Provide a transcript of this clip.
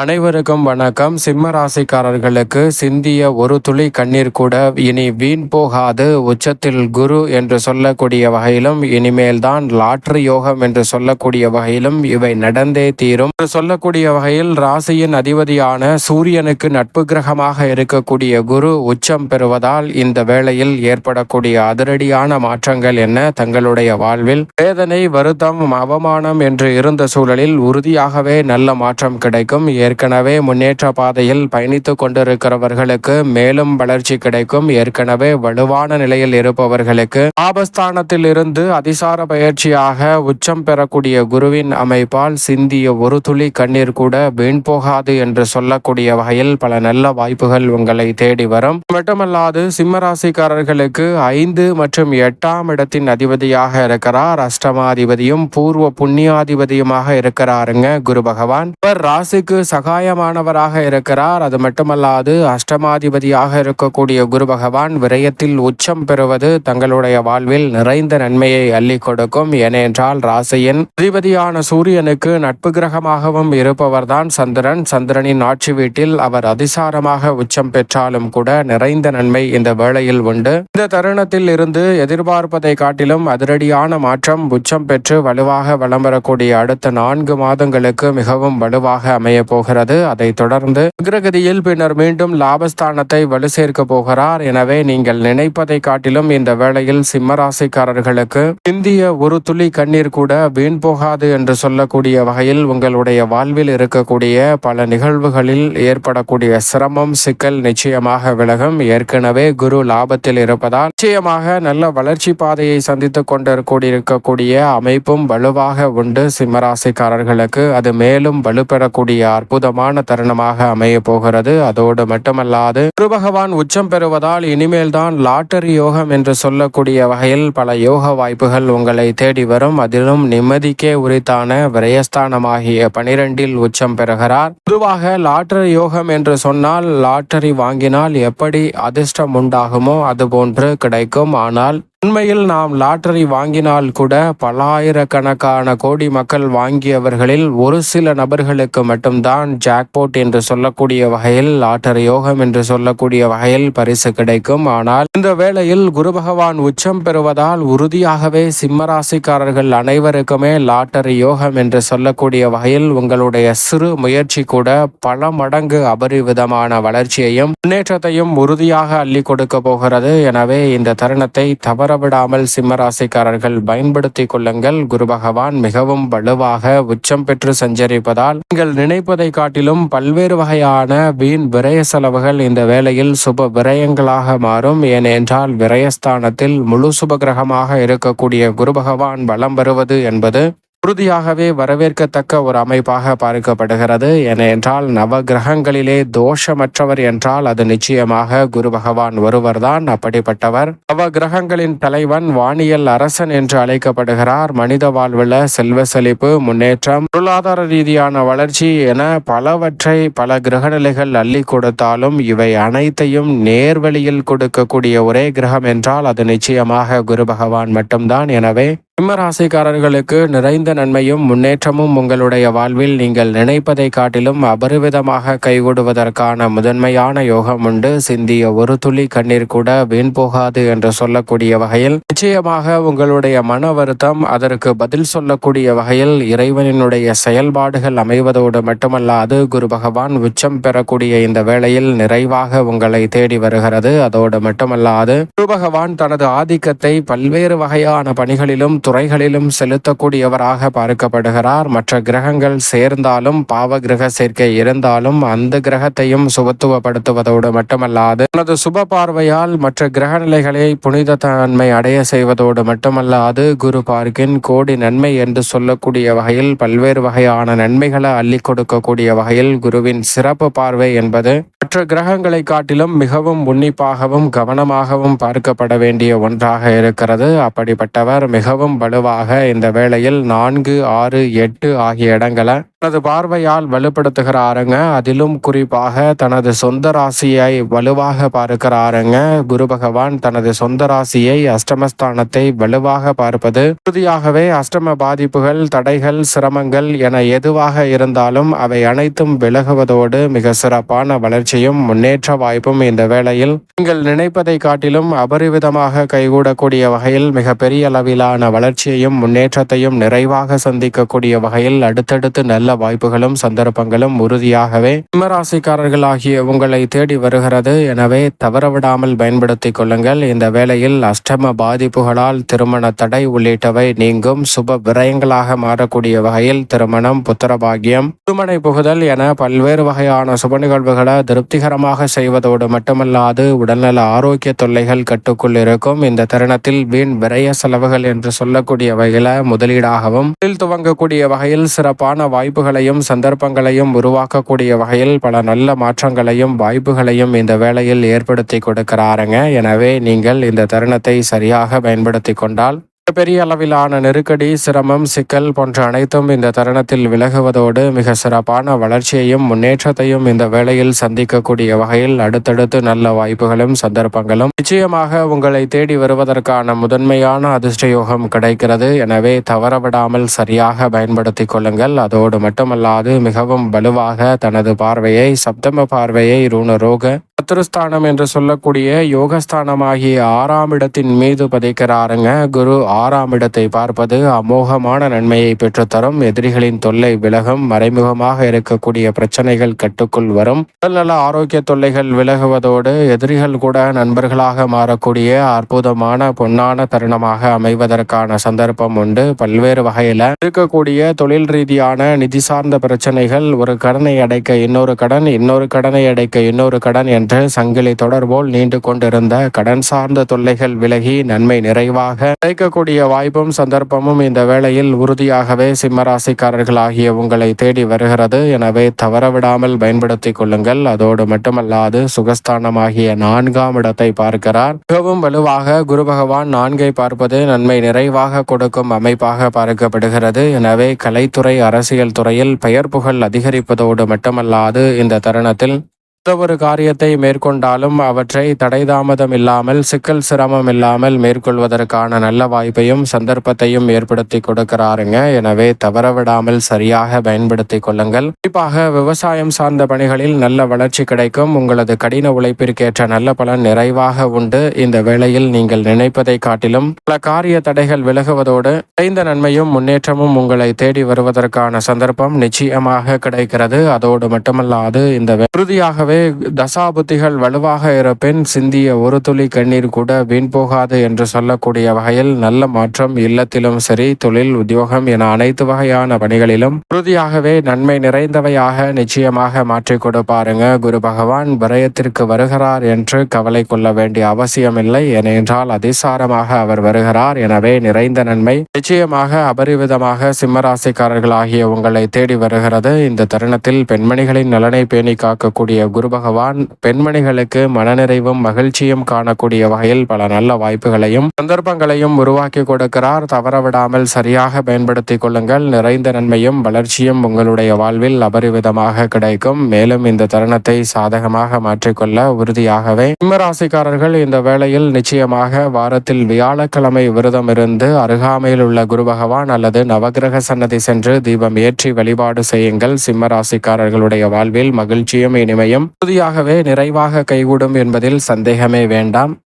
அனைவருக்கும் வணக்கம். சிம்ம ராசிக்காரர்களுக்கு சிந்திய ஒரு துளி கண்ணீர் கூட இனி வீண் போகாது. உச்சத்தில் குரு என்று சொல்லக்கூடிய வகையிலும் இனிமேல் தான் லாட்ரி யோகம் என்று சொல்லக்கூடிய வகையிலும் இவை நடந்தே தீரும். சொல்லக்கூடிய வகையில் ராசியின் அதிபதியான சூரியனுக்கு நட்பு கிரகமாக இருக்கக்கூடிய குரு உச்சம் பெறுவதால் இந்த வேளையில் ஏற்படக்கூடிய அதிரடியான மாற்றங்கள் என்ன? தங்களுடைய வாழ்வில் வேதனை வருத்தம் அவமானம் என்று இருந்த சூழலில் உறுதியாகவே நல்ல மாற்றம் கிடைக்கும். ஏற்கனவே முன்னேற்ற பாதையில் பயணித்துக் கொண்டிருக்கிறவர்களுக்கு மேலும் வளர்ச்சி கிடைக்கும். ஏற்கனவே வலுவான நிலையில் இருப்பவர்களுக்கு ஆபஸ்தானத்தில் இருந்து அதிசார பயிற்சியாக உச்சம் பெறக்கூடிய குருவின் அமைப்பால் சிந்திய ஒரு துளி கண்ணீர் கூட வீண் போகாது என்று சொல்லக்கூடிய வகையில் பல நல்ல வாய்ப்புகள் உங்களை தேடி வரும். மட்டுமல்லாது சிம்மராசிக்காரர்களுக்கு ஐந்து மற்றும் எட்டாம் இடத்தின் அதிபதியாக இருக்கிறார். அஷ்டமாதிபதியும் பூர்வ புண்ணியாதிபதியுமாக இருக்கிறாருங்க குரு பகவான். இவர் ராசிக்கு சகாயமானவராக இருக்கிறார். அது மட்டுமல்லாது அஷ்டமாதிபதியாக இருக்கக்கூடிய குரு பகவான் விரயத்தில் உச்சம் பெறுவது தங்களுடைய வாழ்வில் நிறைந்த நன்மையை அள்ளி கொடுக்கும். ஏனென்றால் ராசியின் அதிபதியான சூரியனுக்கு நட்பு கிரகமாகவும் இருப்பவர்தான் சந்திரன். சந்திரனின் ஆட்சி வீட்டில் அவர் அதிசாரமாக உச்சம் பெற்றாலும் கூட நிறைந்த நன்மை இந்த வேளையில் உண்டு. இந்த தருணத்தில் இருந்து எதிர்பார்ப்பதை காட்டிலும் அதிரடியான மாற்றம் உச்சம் பெற்று வலுவாக வலம் வரக்கூடிய அடுத்த நான்கு மாதங்களுக்கு மிகவும் வலுவாக அமைய போகிறது. அதை தொடர்ந்து அக்ரகதியில் பின்னர் மீண்டும் லாபஸ்தானத்தை வலு சேர்க்க போகிறார். எனவே நீங்கள் நினைப்பதை காட்டிலும் இந்த வேளையில் சிம்மராசிக்காரர்களுக்கு இந்திய ஒரு துளி கண்ணீர் கூட வீண் போகாது என்று சொல்லக்கூடிய வகையில் உங்களுடைய வாழ்வில் இருக்கக்கூடிய பல நிகழ்வுகளில் ஏற்படக்கூடிய சிரமம் சிக்கல் நிச்சயமாக விலகும். ஏற்கனவே குரு லாபத்தில் இருப்பதால் நிச்சயமாக நல்ல வளர்ச்சி பாதையை சந்தித்துக் கொண்டிருக்கக்கூடிய அமைப்பும் வலுவாக உண்டு சிம்மராசிக்காரர்களுக்கு. அது மேலும் வலுப்பெறக்கூடிய அற்புதமான தருணமாக அமைய போகிறது. அதோடு மட்டுமல்லாது குரு பகவான் உச்சம் பெறுவதால் இனிமேல் தான் லாட்டரி யோகம் என்று சொல்லக்கூடிய வகையில் பல யோக வாய்ப்புகள் உங்களை தேடி வரும். அதிலும் நிம்மதிக்கே உரித்தான விரயஸ்தானமாகிய பனிரெண்டில் உச்சம் பெறுகிறார். பொதுவாக லாட்டரி யோகம் என்று சொன்னால் லாட்டரி வாங்கினால் எப்படி அதிர்ஷ்டம் உண்டாகுமோ அதுபோன்று கிடைக்கும். ஆனால் உண்மையில் நாம் லாட்டரி வாங்கினால் கூட பல்லாயிரக்கணக்கான கோடி மக்கள் வாங்கியவர்களில் ஒரு சில நபர்களுக்கு மட்டும்தான் ஜாக்போட் என்று சொல்லக்கூடிய வகையில் லாட்டரி யோகம் என்று சொல்லக்கூடிய வகையில் பரிசு கிடைக்கும். ஆனால் இந்த வேளையில் குரு பகவான் உச்சம் பெறுவதால் உறுதியாகவே சிம்மராசிக்காரர்கள் அனைவருக்குமே லாட்டரி யோகம் என்று சொல்லக்கூடிய வகையில் உங்களுடைய சிறு முயற்சி கூட பல மடங்கு அபரிவிதமான வளர்ச்சியையும் முன்னேற்றத்தையும் உறுதியாக அள்ளி கொடுக்க போகிறது. எனவே இந்த தருணத்தை தவற தவறவிடாமல் சிம்மராசிக்காரர்கள் பயன்படுத்திக் கொள்ளுங்கள். குரு பகவான் மிகவும் வலுவாக உச்சம் பெற்று சஞ்சரிப்பதால் நீங்கள் நினைப்பதை காட்டிலும் பல்வேறு வகையான வீண் விரய செலவுகள் இந்த வேளையில் சுப விரயங்களாக மாறும். ஏனென்றால் விரயஸ்தானத்தில் முழு சுப கிரகமாக இருக்கக்கூடிய குரு பகவான் வலம் வருவது என்பது உறுதியாகவே வரவேற்கத்தக்க ஒரு அமைப்பாக பார்க்கப்படுகிறது. ஏனென்றால் நவ கிரகங்களிலே தோஷமற்றவர் என்றால் அது நிச்சயமாக குரு பகவான் ஒருவர்தான். அப்படிப்பட்டவர் நவ கிரகங்களின் தலைவன் வானியல் அரசன் என்று அழைக்கப்படுகிறார். மனித வாழ்வில் செல்வ செழிப்பு முன்னேற்றம் பொருளாதார ரீதியான வளர்ச்சி என பலவற்றை பல கிரகநிலைகள் அள்ளி கொடுத்தாலும் இவை அனைத்தையும் நேர்வழியில் கொடுக்கக்கூடிய ஒரே கிரகம் என்றால் அது நிச்சயமாக குரு பகவான் மட்டும்தான். எனவே சிம்மராசிக்காரர்களுக்கு நிறைந்த நன்மையும் முன்னேற்றமும் உங்களுடைய வாழ்வில் நீங்கள் நினைப்பதை காட்டிலும் அபரிவிதமாக கைகூடுவதற்கான முதன்மையான யோகம் உண்டு. சிந்திய ஒரு துளி கண்ணீர் கூட வீண் போகாது என்று சொல்லக்கூடிய வகையில் நிச்சயமாக உங்களுடைய மன வருத்தம் அதற்கு பதில் சொல்லக்கூடிய வகையில் இறைவனினுடைய செயல்பாடுகள் அமைவதோடு மட்டுமல்லாது குரு பகவான் உச்சம் பெறக்கூடிய இந்த வேளையில் நிறைவாக உங்களை தேடி வருகிறது. அதோடு மட்டுமல்லாது குரு பகவான் தனது ஆதிக்கத்தை பல்வேறு வகையான பணிகளிலும் துறைகளிலும் செலுத்தக்கூடியவராக பார்க்கப்படுகிறார். மற்ற கிரகங்கள் சேர்ந்தாலும் பாவ கிரக சேர்க்கை இருந்தாலும் அந்த கிரகத்தையும் சுபத்துவப்படுத்துவதோடு மட்டுமல்லாது தனது சுப பார்வையால் மற்ற கிரக நிலைகளை புனித தன்மை அடைய செய்வதோடு மட்டுமல்லாது குரு பார்க்கின் கோடி நன்மை என்று சொல்லக்கூடிய வகையில் பல்வேறு வகையான நன்மைகளை அள்ளி கொடுக்கக்கூடிய வகையில் குருவின் சிறப்பு பார்வை என்பது மற்ற கிரகங்களை காட்டிலும் மிகவும் உன்னிப்பாகவும் கவனமாகவும் பார்க்கப்பட வேண்டிய ஒன்றாக இருக்கிறது. அப்படிப்பட்டவர் மிகவும் வலுவாக இந்த வேளையில் நான்கு ஆறு எட்டு ஆகிய இடங்களை தனது பார்வையால் வலுப்படுத்துகிறாருங்க. அதிலும் குறிப்பாக தனது சொந்த ராசியை வலுவாக பார்க்கிறாருங்க. குரு பகவான் தனது சொந்த ராசியை அஷ்டமஸ்தானத்தை வலுவாக பார்ப்பது உறுதியாகவே அஷ்டம பாதிப்புகள் தடைகள் சிரமங்கள் என எதுவாக இருந்தாலும் அவை அனைத்தும் விலகுவதோடு மிக சிறப்பான வளர்ச்சியும் முன்னேற்ற வாய்ப்பும் இந்த வேளையில் நீங்கள் நினைப்பதை காட்டிலும் அபரிவிதமாக கைகூடக்கூடிய வகையில் மிக பெரிய அளவிலான வளர்ச்சியையும் முன்னேற்றத்தையும் நிறைவாக சந்திக்கக்கூடிய வகையில் அடுத்தடுத்து நல்ல வாய்ப்புகளும் சந்தர்ப்பங்களும் உறுதியாகவே சிம்மராசிக்காரர்கள் ஆகிய உங்களை தேடி வருகிறது. எனவே தவறவிடாமல் பயன்படுத்திக் கொள்ளுங்கள். இந்த வேளையில் அஷ்டம பாதிப்புகளால் திருமண தடை உள்ளிட்டவை நீங்கும். சுப விரயங்களாக மாறக்கூடிய வகையில் திருமணம் புத்திரபாகியம் திருமணை புகுதல் என பல்வேறு வகையான சுப நிகழ்வுகளை திருப்திகரமாக செய்வதோடு மட்டுமல்லாது உடல்நல ஆரோக்கிய தொல்லைகள் கட்டுக்குள் இருக்கும். இந்த தருணத்தில் வீண் விரய செலவுகள் என்று சொல்ல சொல்லக்கூடிய வகையில் முதலீடாகவும் தொழில் துவங்கக்கூடிய வகையில் சிறப்பான வாய்ப்புகளையும் சந்தர்ப்பங்களையும் உருவாக்கக்கூடிய வகையில் பல நல்ல மாற்றங்களையும் வாய்ப்புகளையும் இந்த வேளையில் ஏற்படுத்தி கொடுக்கிறாருங்க. எனவே நீங்கள் இந்த தருணத்தை சரியாக பயன்படுத்தி கொண்டால் பெரிய அளவிலான நெருக்கடி சிரமம் சிக்கல் போன்ற அனைத்தும் இந்த தருணத்தில் விலகுவதோடு மிக சிறப்பான வளர்ச்சியையும் முன்னேற்றத்தையும் இந்த வேளையில் சந்திக்கக்கூடிய வகையில் அடுத்தடுத்து நல்ல வாய்ப்புகளும் சந்தர்ப்பங்களும் நிச்சயமாக உங்களை தேடி வருவதற்கான முதன்மையான அதிர்ஷ்ட யோகம் கிடைக்கிறது. எனவே தவறவிடாமல் சரியாக பயன்படுத்தி கொள்ளுங்கள். அதோடு மட்டுமல்லாது மிகவும் வலுவாக தனது பார்வையை சப்தம பார்வையை ரூணரோக சத்துருஸ்தானம் என்று சொல்லக்கூடிய யோகஸ்தானமாகிய ஆறாம் இடத்தின் மீது பதிக்கிறாருங்க. குரு ஆறாம் இடத்தை பார்ப்பது அமோகமான நன்மையை பெற்றுத்தரும். எதிரிகளின் தொல்லை விலகும். மறைமுகமாக இருக்கக்கூடிய பிரச்சனைகள் கட்டுக்குள் வரும். உடல்நல ஆரோக்கிய தொல்லைகள் விலகுவதோடு எதிரிகள் கூட நண்பர்களாக மாறக்கூடிய அற்புதமான பொன்னான தருணமாக அமைவதற்கான சந்தர்ப்பம் உண்டு. பல்வேறு வகையில இருக்கக்கூடிய தொழில் ரீதியான நிதி சார்ந்த பிரச்சனைகள் ஒரு கடனை அடைக்க இன்னொரு கடன் இன்னொரு கடனை அடைக்க இன்னொரு கடன் என்று சங்கிலி தொடர்போல் நீண்டு கொண்டிருந்த கடன் சார்ந்த தொல்லைகள் விலகி நன்மை நிறைவாக கிடைக்கக்கூடிய வாய்ப்பும் சந்தர்ப்பமும் இந்த வேளையில் உறுதியாகவே சிம்மராசிக்காரர்கள் ஆகிய உங்களை தேடி வருகிறது. எனவே தவறவிடாமல் பயன்படுத்திக் கொள்ளுங்கள். அதோடு மட்டுமல்லாது சுகஸ்தானமாகிய நான்காம் இடத்தை பார்க்கிறார். மிகவும் வலுவாக குரு பகவான் நான்கை பார்ப்பது நன்மை நிறைவாக கொடுக்கும் அமைப்பாக பார்க்கப்படுகிறது. எனவே கலைத்துறை அரசியல் துறையில் பெயர் புகழ் அதிகரிப்பதோடு மட்டுமல்லாது இந்த தருணத்தில் எந்த ஒரு காரியத்தை மேற்கொண்டாலும் அவற்றை தடைதாமதம் இல்லாமல் சிக்கல் சிரமம் இல்லாமல் மேற்கொள்வதற்கான நல்ல வாய்ப்பையும் சந்தர்ப்பத்தையும் ஏற்படுத்தி கொடுக்கிறாருங்க. எனவே தவறவிடாமல் சரியாக பயன்படுத்தி கொள்ளுங்கள். குறிப்பாக விவசாயம் சார்ந்த பணிகளில் நல்ல வளர்ச்சி கிடைக்கும். உங்களது கடின உழைப்பிற்கேற்ற நல்ல பலன் நிறைவாக உண்டு. இந்த வேளையில் நீங்கள் நினைப்பதை காட்டிலும் பல காரிய தடைகள் விலகுவதோடு குறைந்த நன்மையும் முன்னேற்றமும் உங்களை தேடி வருவதற்கான சந்தர்ப்பம் நிச்சயமாக கிடைக்கிறது. அதோடு மட்டுமல்லாது இந்த உறுதியாகவே தசாபுத்திகள் வலுவாக இருப்பின் சிந்திய ஒரு துளி கண்ணீர் கூட வீண் போகாது என்று சொல்லக்கூடிய வகையில் நல்ல மாற்றம் இல்லத்திலும் சரி தொழில் உத்தியோகம் என அனைத்து வகையான பணிகளிலும் உறுதியாகவே நன்மை நிறைந்தவையாக நிச்சயமாக மாற்றிக் கொடுப்பாருங்க. குரு பகவான் விரயத்திற்கு வருகிறார் என்று கவலை கொள்ள வேண்டிய அவசியமில்லை. ஏனென்றால் அதிசாரமாக அவர் வருகிறார். எனவே நிறைந்த நன்மை நிச்சயமாக அபரிவிதமாக சிம்மராசிக்காரர்கள் ஆகிய உங்களை தேடி வருகிறது. இந்த தருணத்தில் பெண்மணிகளின் நலனை பேணி காக்கக்கூடிய குரு பகவான் பெண்மணிகளுக்கு மனநிறைவும் மகிழ்ச்சியும் காணக்கூடிய வகையில் பல நல்ல வாய்ப்புகளையும் சந்தர்ப்பங்களையும் உருவாக்கி கொடுக்கிறார். தவறவிடாமல் சரியாக பயன்படுத்திக் கொள்ளுங்கள். நிறைந்த நன்மையும் வளர்ச்சியும் உங்களுடைய வாழ்வில் அபரிவிதமாக கிடைக்கும். மேலும் இந்த தருணத்தை சாதகமாக மாற்றிக்கொள்ள உறுதியாகவே சிம்மராசிக்காரர்கள் இந்த வேளையில் நிச்சயமாக வாரத்தில் வியாழக்கிழமை விரதம் இருந்து அருகாமையில் உள்ள குரு பகவான் அல்லது நவகிரக சன்னதி சென்று தீபம் ஏற்றி வழிபாடு செய்யுங்கள். சிம்மராசிக்காரர்களுடைய வாழ்வில் மகிழ்ச்சியும் இனிமையும் உறுதியாகவே நிறைவாக கைகூடும் என்பதில் சந்தேகமே வேண்டாம்.